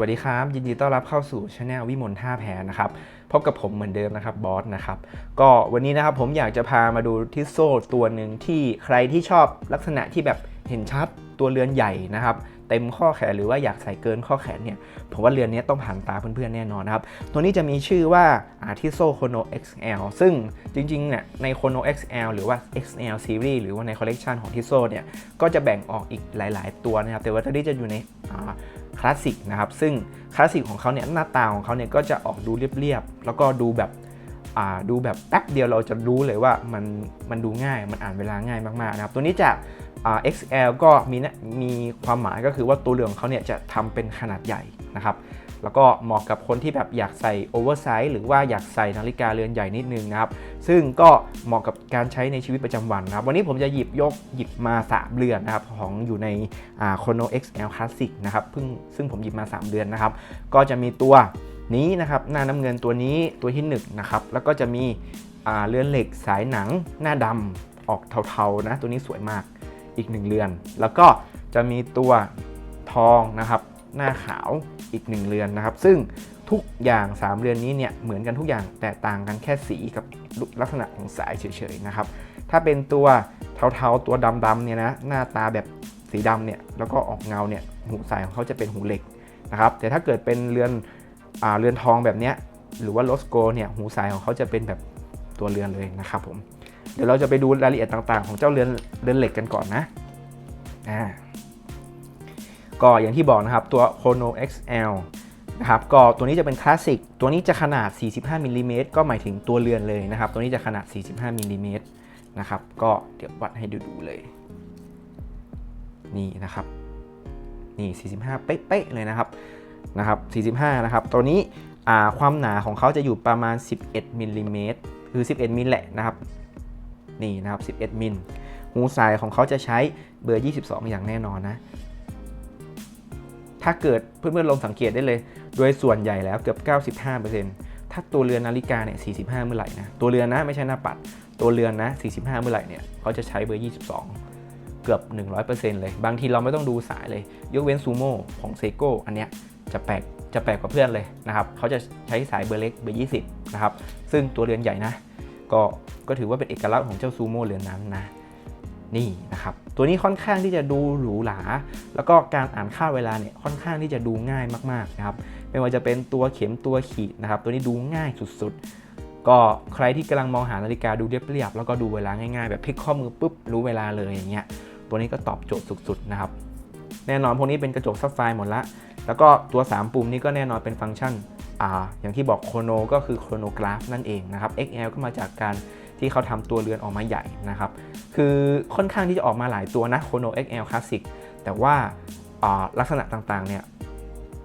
วัสดีครับ ยินดีต้อนรับเข้าสู่ช anel วิมลท่าแพนะครับพบกับผมเหมือนเดิมนะครับบอสนะครับก็วันนี้นะครับผมอยากจะพามาดูที่โซ่ตัวหนึ่งที่ใครที่ชอบลักษณะที่แบบเห็นชัดตัวเรือนใหญ่นะครับเต็มข้อแขนหรือว่าอยากใส่เกินข้อแขนเนี่ยผมว่าเรือนนี้ต้องผ่านตาเพื่อนๆแน่นอนนะครับ ตัวนี้จะมีชื่อว่าอาทิโซโคโน XL ซึ่งจริงๆเนี่ยในโคโน XL หรือว่า XL Series หรือว่าในคอลเลกชันของทิโซเนี่ยก็จะแบ่งออกอีกหลาย ๆ ตัวนะครับ แต่ว่าตัวนี้จะอยู่ใน คลาสสิกนะครับซึ่งคลาสสิกของเขาเนี่ยหน้าตาของเขาเนี่ยก็จะออกดูเรียบๆ แล้วก็ดูแบบดูแบบแป๊บเดียวเราจะรู้เลยว่ามันมันดูง่ายมันอ่านเวลาง่ายมากๆนะครับตัวนี้จะ XL ก็มีนะมีความหมายก็คือว่าตัวเรือของเขาเนี่ยจะทำเป็นขนาดใหญ่นะครับ แล้วก็เหมาะกับคนที่แบบอยากใส่โอเวอร์ไซส์หรือว่าอยากใส่นาฬิกาเรือนใหญ่นิดนึงนะครับ ซึ่งก็เหมาะกับการใช้ในชีวิตประจำวันนะครับ วันนี้ผมจะหยิบยกหยิบมา 3 เรือนนะครับ ของอยู่ในโคโน XL Classic นะครับเพิ่งซึ่งผมหยิบมา 3เดือนนะครับ ก็จะมีตัวนี้นะครับหน้าน้ำเงินตัวนี้ตัวที่1นะครับแล้วก็จะมีอ่าเรือนเหล็กสายหนังหน้าดำออกเทาๆนะตัวนี้สวยมากอีก 1 เรือน แล้วก็จะมีตัวทองนะครับหน้าขาว อีก 1 เรือนนะครับ ซึ่งทุกอย่าง 3 เรือนนี้เนี่ยเหมือนกันทุกอย่างแต่ต่างกันแค่สีกับลักษณะของสายเฉยๆนะครับ ถ้าเป็นตัวเทาๆตัวดำๆเนี่ยนะหน้าตาแบบสีดำเนี่ยแล้วก็ออกเงาเนี่ยหูสายของเขาจะเป็นหูเหล็กนะครับ แต่ถ้าเกิดเป็นเรือนอเรือนทองแบบเนี้ยหรือว่าโลสโกเนี่ยหูสายของเขาจะเป็นแบบตัวเรือนเลยนะครับผมเดี๋ยวเราจะไปดูรายละเอียดต่างๆ ของเจ้าเรือนเรือนเหล็กกันก่อนนะอ่า ก็อย่างที่บอกนะครับตัว Chrono XL นะครับก็ตัวนี้จะเป็นคลาสสิกตัวนี้จะขนาด 45มิลลิเมตรก็หมายถึงตัวเรือนเลยนะครับ ตัวนี้จะขนาด 45มิลลิเมตรนะครับ ก็เดี๋ยววัดให้ดูๆเลย นี่นะครับ นี่ 45 เป๊ะๆเลยนะครับนะครับ 45 นะครับ ตัวนี้ความหนาของเขาจะอยู่ประมาณ 11มิลลิเมตรคือ 11มิลแหละนะครับ นี่นะครับ 11มิลหูสายของเขาจะใช้เบอร์ 22 อย่างแน่นอนนะ ถ้าเกิดเพื่อนๆลองสังเกตได้เลย โดยส่วนใหญ่แล้วเกือบ 95%ถ้าตัวเรือนนาฬิกาเนี่ย45 เมื่อไหร่นะตัวเรือนนะไม่ใช่หน้าปัด ตัวเรือนนะ 45 เมื่อไหร่เนี่ยเขาจะใช้เบอร์ 22 เกือบ 100%เลย บางทีเราไม่ต้องดูสายเลย ยกเว้นซูโม่ของเซโกอันเนี้ยจะแปลกจะแปลกกว่าเพื่อนเลยนะครับเขาจะใช้สายเบอร์เล็กเบอร์20นะครับซึ่งตัวเรือนใหญ่นะก็ก็ถือว่าเป็นเอกลักษณ์ของเจ้าซูโม่เรือนนั้นนะนี่นะครับ ตัวนี้ค่อนข้างที่จะดูหรูหรา แล้วก็การอ่านค่าเวลาเนี่ยค่อนข้างที่จะดูง่ายมากๆนะครับไม่ว่าจะเป็นตัวเข็มตัวขีดนะครับ ตัวนี้ดูง่ายสุดๆ ก็ใครที่กำลังมองหานาฬิกาดูเรียบๆแล้วก็ดูเวลาง่ายๆ แบบพลิกข้อมือปุ๊บรู้เวลาเลยอย่างเงี้ยตัวนี้ก็ตอบโจทย์สุดๆนะครับแน่นอนพวกนี้เป็นกระจกซับไฟหมดละ แล้วก็ตัว 3 ปุ่มนี้ก็แน่นอนเป็นฟังก์ชันอ่าอย่างที่บอกโครโนก็คือโครโนกราฟนั่นเองนะครับ XL ก็มาจากการ ที่เขาทำตัวเรือนออกมาใหญ่นะครับ คือค่อนข้างที่จะออกมาหลายตัวนะ Chrono XL Classic แต่ว่าลักษณะต่างๆเนี่ย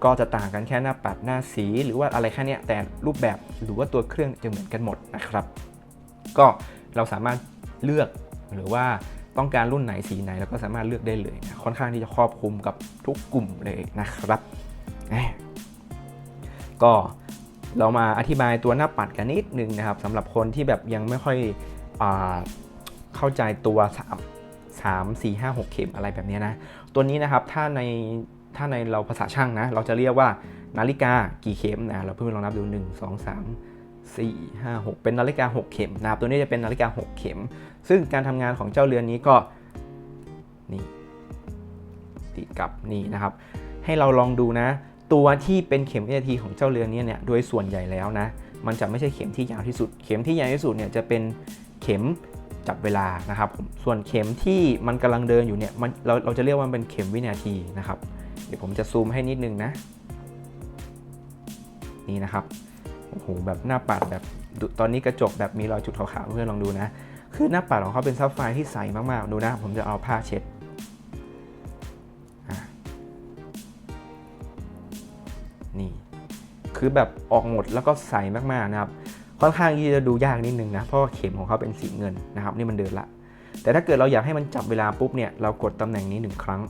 ก็จะต่างกันแค่หน้าปัดหน้าสีหรือว่าอะไรแค่เนี้ยแต่รูปแบบหรือว่าตัวเครื่องจะเหมือนกันหมดนะครับ ก็เราสามารถเลือกหรือว่าต้องการรุ่นไหนสีไหนเราก็สามารถเลือกได้เลยนะค่อนข้างที่จะครอบคลุมกับทุกกลุ่มเลยนะครับก็ เรามาอธิบายตัวหน้าปัดกันนิดนึงนะครับสำหรับคนที่แบบยังไม่ค่อยอเข้าใจตัว 3 3 4 5 6 เข็มอะไรแบบนี้นะ ตัวนี้นะครับถ้าในถ้าในเราภาษาช่างนะ เราจะเรียกว่านาฬิกากี่เข็มนะเราเพิ่งลองนับดู 1 2 3 4 5 6 เป็นนาฬิกา 6 เข็มนะครับตัวนี้จะเป็นนาฬิกา 6 เข็ม ซึ่งการทำงานของเจ้าเรือนนี้ก็นี่ติดกับนี่นะครับ ให้เราลองดูนะ ตัวที่เป็นเข็ม AT ของเจ้าเรือนนี้เนี่ยโดยส่วนใหญ่แล้วนะมันจะไม่ใช่เข็มที่ยาวที่สุด เข็มที่ยาวที่สุดเนี่ยจะเป็นเข็มจับเวลานะครับผมส่วนเข็มที่มันกำลังเดินอยู่เนี่ยมันเราเราจะเรียกว่ามันเป็นเข็มวินาทีนะครับ เดี๋ยวผมจะซูมให้นิดนึงนะนี่นะครับโอ้โหแบบหน้าปัดแบบตอนนี้กระจกแบบมีรอยจุดขาวๆเพื่อนลองดูนะ คือหน้าปัดของเขาเป็นซับไฟที่ใสมากๆดูนะ ผมจะเอาผ้าเช็ด คือแบบออกหมดแล้วก็ใสมากๆนะครับค่อนข้างที่จะดูยากนิดนึงนะเพราะว่าเข็มของเขาเป็นสีเงินนะครับนี่มันเดินละ แต่ถ้าเกิดเราอยากให้มันจับเวลาปุ๊บเนี่ยเรากดตำแหน่งนี้หนึ่งครั้ง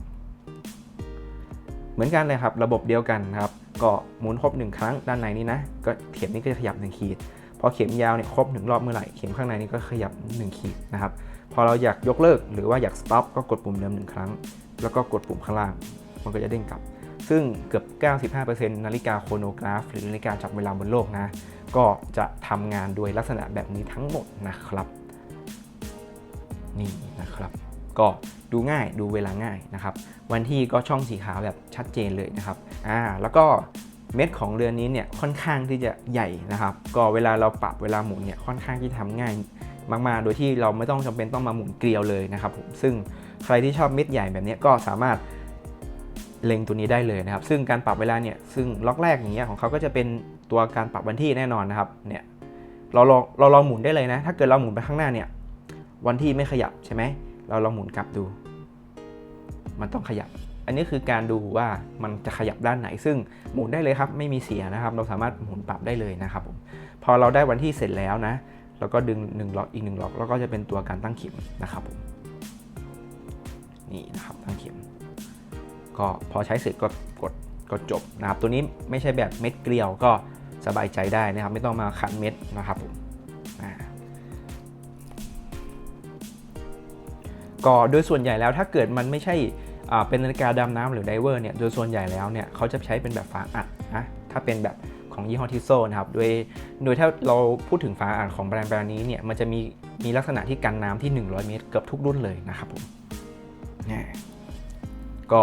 เหมือนกันเลยครับระบบเดียวกันนะครับก็หมุนครบหนึ่งครั้งด้านในนี้นะก็เข็มนี้ก็จะขยับหนึ่งขีดพอเข็มยาวเนี่ยครบหนึ่งรอบเมื่อไหร่เข็มข้างในนี้ก็ขยับหนึ่งขีดนะครับพอเราอยากยกเลิกหรือว่าอยาก stop ก็กดปุ่มเดิมหนึ่งครั้ง แล้วก็กดปุ่มข้างล่าง มันก็จะเด้งกลับ ซึ่งเกือบ 95%นาฬิกาโครโนกราฟ หรือนาฬิกาจับเวลาบนโลกนะ ก็จะทำงานโดยลักษณะแบบนี้ทั้งหมดนะครับ นี่นะครับ ก็ดูง่ายดูเวลาง่ายนะครับ วันที่ก็ช่องสีขาวแบบชัดเจนเลยนะครับ อ่า แล้วก็เม็ดของเรือนนี้เนี่ยค่อนข้างที่จะใหญ่นะครับ ก็เวลาเราปรับเวลาหมุนเนี่ยค่อนข้างที่ทำง่ายมากๆ โดยที่เราไม่ต้องจำเป็นต้องมาหมุนเกลียวเลยนะครับผม ซึ่งใครที่ชอบเม็ดใหญ่แบบนี้ก็สามารถ เล็งตัวนี้ได้เลยนะครับ ซึ่งการปรับเวลาเนี่ย ซึ่งล็อกแรกอย่างเงี้ยของเขาก็จะเป็นตัวการปรับวันที่แน่นอนนะครับ เนี่ย เราลองเราลองหมุนได้เลยนะ ถ้าเกิดเราหมุนไปข้างหน้าเนี่ย วันที่ไม่ขยับใช่ไหม เราลองหมุนกลับดู มันต้องขยับ อันนี้คือการดูว่ามันจะขยับด้านไหน ซึ่งหมุนได้เลยครับ ไม่มีเสียนะครับ เราสามารถหมุนปรับได้เลยนะครับผม พอเราได้วันที่เสร็จแล้วนะเราก็ดึง1ล็อกอีก1ล็อก แล้วก็จะเป็นตัวการตั้งเข็มนะครับผม นี่นะครับตั้งเข็ม ก็พอใช้เสร็จก็กดก็จบนะครับ ตัวนี้ไม่ใช่แบบเม็ดเกลียวก็สบายใจได้นะครับ ไม่ต้องมาขันเม็ดนะครับผมก็โดยส่วนใหญ่แล้วถ้าเกิดมันไม่ใช่เป็นนาฬิกาดำน้ำหรือไดเวอร์เนี่ย โดยส่วนใหญ่แล้วเนี่ยเขาจะใช้เป็นแบบฝาอัดนะถ้าเป็นแบบของยี่ห้อทิโซนะครับ โดย โดยถ้าเราพูดถึงฝาอัดของแบรนด์แบรนด์นี้เนี่ย มันจะมี มีลักษณะที่กันน้ำที่ 100 เมตร เกือบทุกรุ่นเลยนะครับผมนี่ก็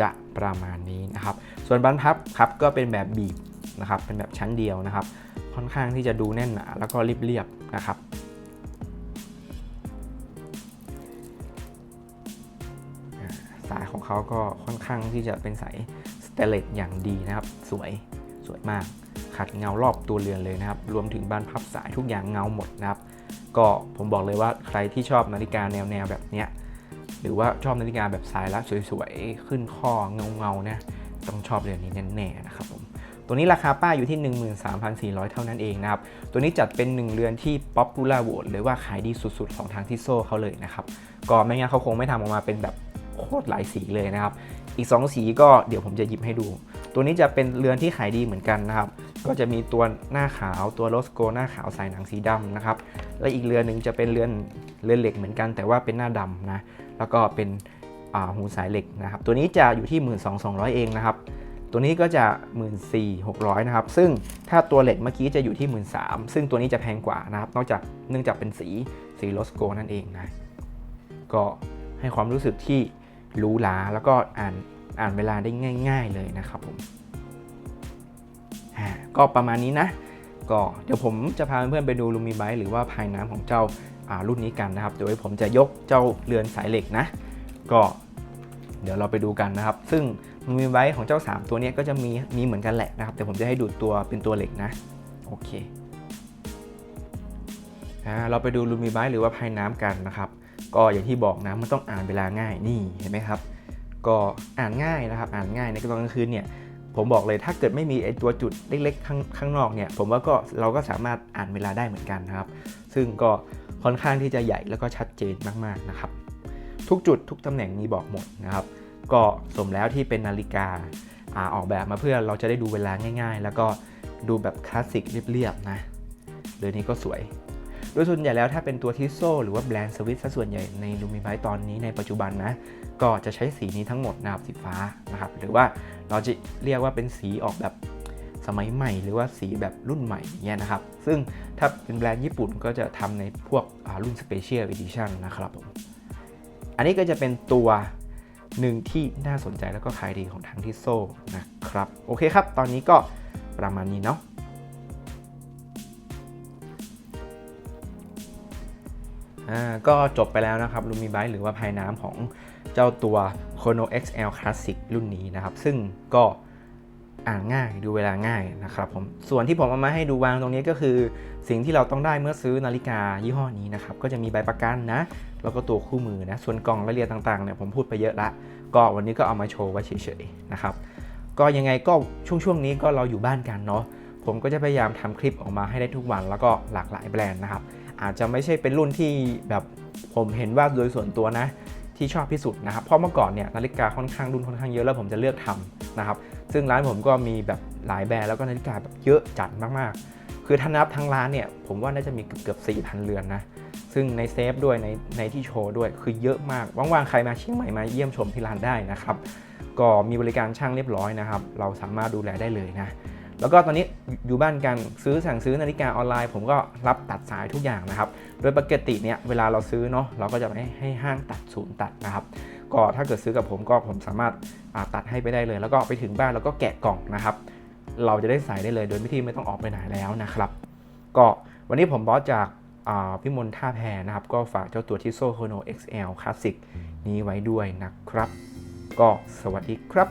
จะประมาณนี้นะครับ ส่วนบรรพับครับก็เป็นแบบบีบนะครับ เป็นแบบชั้นเดียวนะครับ ค่อนข้างที่จะดูแน่นหนาแล้วก็เรียบๆนะครับสายของเขาก็ค่อนข้างที่จะเป็นสายสเตเลสอย่างดีนะครับ สวยสวยมาก ขัดเงารอบตัวเรือนเลยนะครับ รวมถึงบานพับสายทุกอย่างเงาหมดนะครับ ก็ผมบอกเลยว่าใครที่ชอบนาฬิกาแนวแนวแบบเนี้ย หรือว่าชอบนาฬิกาแบบสายละสวยๆ ขึ้นข้อเงาๆนะต้องชอบเรือนนี้แน่ๆนะครับผมตัวนี้ราคาป้าอยู่ที่ 13,400 เท่านั้นเองนะครับ ตัวนี้จัดเป็น 1 เรือนที่ป๊อปปูล่าโหวตหรือว่าขายดีสุดๆ ของทางทิโซเขาเลยนะครับ ก็ไม่งั้นเขาคงไม่ทำออกมาเป็นแบบโคตรหลายสีเลยนะครับ อีก 2 สีก็เดี๋ยวผมจะหยิบให้ดู ตัวนี้จะเป็นเรือนที่ขายดีเหมือนกันนะครับ ก็จะมีตัวหน้าขาวตัวโลสโกหน้าขาวใส่หนังสีดำนะครับ และอีกเรือนหนึ่งจะเป็นเรือนเรือนเหล็กเหมือนกัน แต่ว่าเป็นหน้าดำนะ แล้วก็เป็นหูสายเหล็กนะครับ ตัวนี้จะอยู่ที่ 12,200 เองนะครับ ตัวนี้ก็จะ 14,600 นะครับ ซึ่งถ้าตัวเหล็กเมื่อกี้จะอยู่ที่ 13,000 ซึ่งตัวนี้จะแพงกว่านะครับ นอกจากเนื่องจากเป็นสีสีโลสโกนั่นเองนะ ก็ให้ความรู้สึกที่ รู้หราแล้วก็อ่านอ่านเวลาได้ง่าย ๆเลยนะครับผมก็ประมาณนี้นะ ก็เดี๋ยวผมจะพาเพื่อนๆไปดูลูมิไบหรือว่าภายน้ำของเจ้าอ่ารุ่นนี้กันนะครับ โดยผมจะยกเจ้าเรือนสายเหล็กนะ ก็เดี๋ยวเราไปดูกันนะครับ ซึ่งลูมิไบของเจ้า 3 ตัวนี้ก็จะมีมีเหมือนกันแหละนะครับ แต่ผมจะให้ดูตัวเป็นตัวเหล็กนะ โอเคเราไปดูลูมิไบหรือว่าภายน้ำกันนะครับ ก็อย่างที่บอกนะมันต้องอ่านเวลาง่ายนี่เห็นไหมครับ ก็อ่านง่ายนะครับ อ่านง่ายในตอนกลางคืนเนี่ยผมบอกเลยถ้าเกิดไม่มีไอตัวจุดเล็กๆข้างข้างนอกเนี่ยผมว่าก็เราก็สามารถอ่านเวลาได้เหมือนกันนะครับ ซึ่งก็ค่อนข้างที่จะใหญ่แล้วก็ชัดเจนมากๆนะครับ ทุกจุดทุกตำแหน่งมีบอกหมดนะครับ ก็สมแล้วที่เป็นนาฬิกาอาออกแบบมาเพื่อเราจะได้ดูเวลาง่าย ๆ แล้วก็ดูแบบคลาสสิกเรียบๆนะเรือนนี้ก็สวย โดยส่วนใหญ่แล้วถ้าเป็นตัวทิโซหรือว่าแบรนด์สวิตซะส่วนใหญ่ในลูมิไบตอนนี้ในปัจจุบันนะ ก็จะใช้สีนี้ทั้งหมดนะครับสีฟ้านะครับหรือว่าเราจะเรียกว่าเป็นสีออกแบบสมัยใหม่หรือว่าสีแบบรุ่นใหม่เงี้ยนะครับ ซึ่งถ้าเป็นแบรนด์ญี่ปุ่นก็จะทำในพวกรุ่น Special Edition นะครับผมอันนี้ก็จะเป็นตัวหนึ่งที่น่าสนใจแล้วก็ขายดีของทางทิโซนะครับ โอเคครับ ตอนนี้ก็ประมาณนี้เนาะ ก็จบไปแล้วนะครับลูมิไบหรือว่าภายน้ำของเจ้าตัว Chrono XL Classic รุ่นนี้นะครับ ซึ่งก็อ่านง่ายดูเวลาง่ายนะครับผมส่วนที่ผมเอามาให้ดูวางตรงนี้ก็คือ สิ่งที่เราต้องได้เมื่อซื้อนาฬิกายี่ห้อนี้นะครับ ก็จะมีใบประกันนะ แล้วก็ตัวคู่มือนะ ส่วนกล่องรายละเอียดต่างๆเนี่ยผมพูดไปเยอะละ ก็วันนี้ก็เอามาโชว์ไว้เฉยๆนะครับ ก็ยังไงก็ช่วงช่วงๆนี้ก็เราอยู่บ้านกันเนาะผมก็จะพยายามทำคลิปออกมาให้ได้ทุกวันแล้วก็หลากหลายแบรนด์นะครับ อาจจะไม่ใช่เป็นรุ่นที่แบบผมเห็นว่าโดยส่วนตัวนะที่ชอบที่สุดนะครับเพราะเมื่อก่อนเนี่ยนาฬิกาค่อนข้างรุ่นค่อนข้างเยอะแล้วผมจะเลือกทำนะครับ ซึ่งร้านผมก็มีแบบหลายแบรนด์แล้วก็นาฬิกาแบบเยอะจัดมากๆ คือถ้านับทั้งร้านเนี่ยผมว่าน่าจะมีเกือบๆ4,000เรือนนะซึ่งในเซฟด้วยในในที่โชว์ด้วยคือเยอะมากว่างๆใครมาเชียงใหม่มาเยี่ยมชมที่ร้านได้นะครับ ก็มีบริการช่างเรียบร้อยนะครับ เราสามารถดูแลได้เลยนะ แล้วก็ตอนนี้อยู่บ้านกันซื้อสั่งซื้อนาฬิกาออนไลน์ ผมก็รับตัดสายทุกอย่างนะครับ โดยปกติเนี่ยเวลาเราซื้อเนาะเราก็จะไม่ให้ห้างตัดศูนย์ตัดนะครับ ก็ถ้าเกิดซื้อกับผมก็ผมสามารถตัดให้ไปได้เลย แล้วก็ไปถึงบ้านแล้วก็แกะกล่องนะครับ เราจะได้ใส่ได้เลยโดยที่ไม่ต้องออกไปไหนแล้วนะครับก็วันนี้ผมบอสจากอ่าพิมลท่าแพนะครับ ก็ฝากเจ้าตัวที่โซโคโน XL Classic นี้ไว้ด้วยนะครับ ก็สวัสดีครับ